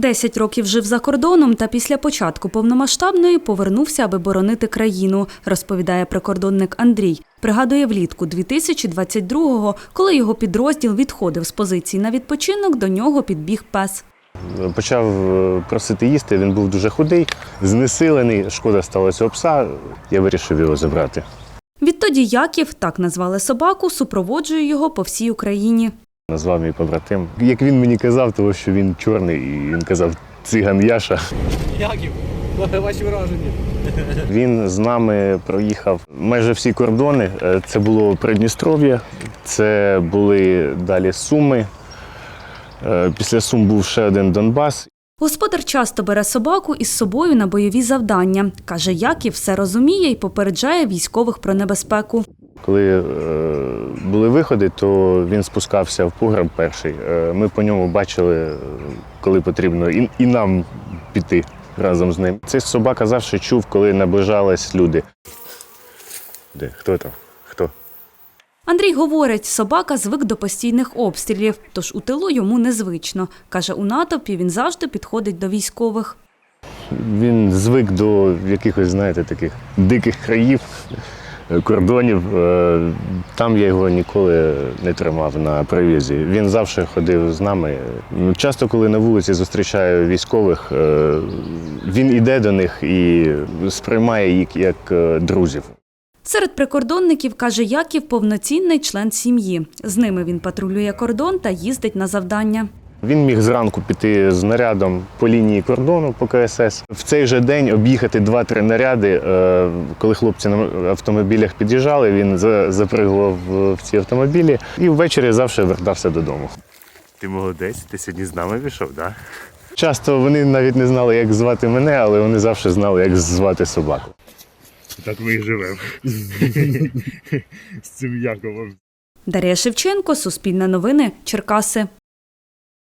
Десять років жив за кордоном та після початку повномасштабної повернувся, аби боронити країну, розповідає прикордонник Андрій. Пригадує влітку 2022-го, коли його підрозділ відходив з позицій на відпочинок, до нього підбіг пес. Почав е, просити їсти, він був дуже худий, знесилений. Шкода стала цього пса. Я вирішив його забрати. Відтоді Яків, так назвали собаку, супроводжує його по всій Україні. Назвав мій побратим. Як він мені казав, тому що він чорний, і він казав циган Яша. Яків, ваші враження. Він з нами проїхав майже всі кордони. Е, Це було Придністров'я, це були далі Суми. Е, Після Сум був ще один Донбас. Господар часто бере собаку із собою на бойові завдання. Каже, Яків все розуміє і попереджає військових про небезпеку. Коли е, були виходи, то він спускався в погреб перший. Е, ми по ньому бачили, коли потрібно, і, і нам піти разом з ним. Цей собака завжди чув, коли наближались люди. Де? Хто там? Хто? Андрій говорить, собака звик до постійних обстрілів, тож у тилу йому незвично. Каже, у натовпі він завжди підходить до військових. Він звик до якихось, знаєте, таких диких країв, кордонів. Е, Там я його ніколи не тримав на привізі. Він завжди ходив з нами. Часто, коли на вулиці зустрічаю військових, е, він іде до них і сприймає їх як е, друзів. Серед прикордонників, каже Яків, повноцінний член сім'ї. З ними він патрулює кордон та їздить на завдання. Він міг зранку піти з нарядом по лінії кордону по КСС. В цей же день об'їхати два-три наряди. Е, Коли хлопці на автомобілях під'їжджали, він за- запригував в ці автомобілі і ввечері завжди вертався додому. Ти молодець, ти сьогодні з нами пішов, так? Да? Часто вони навіть не знали, як звати мене, але вони завжди знали, як звати собаку. Так ми і живемо. З цим Яковом. Дар'я Шевченко, Суспільне новини, Черкаси.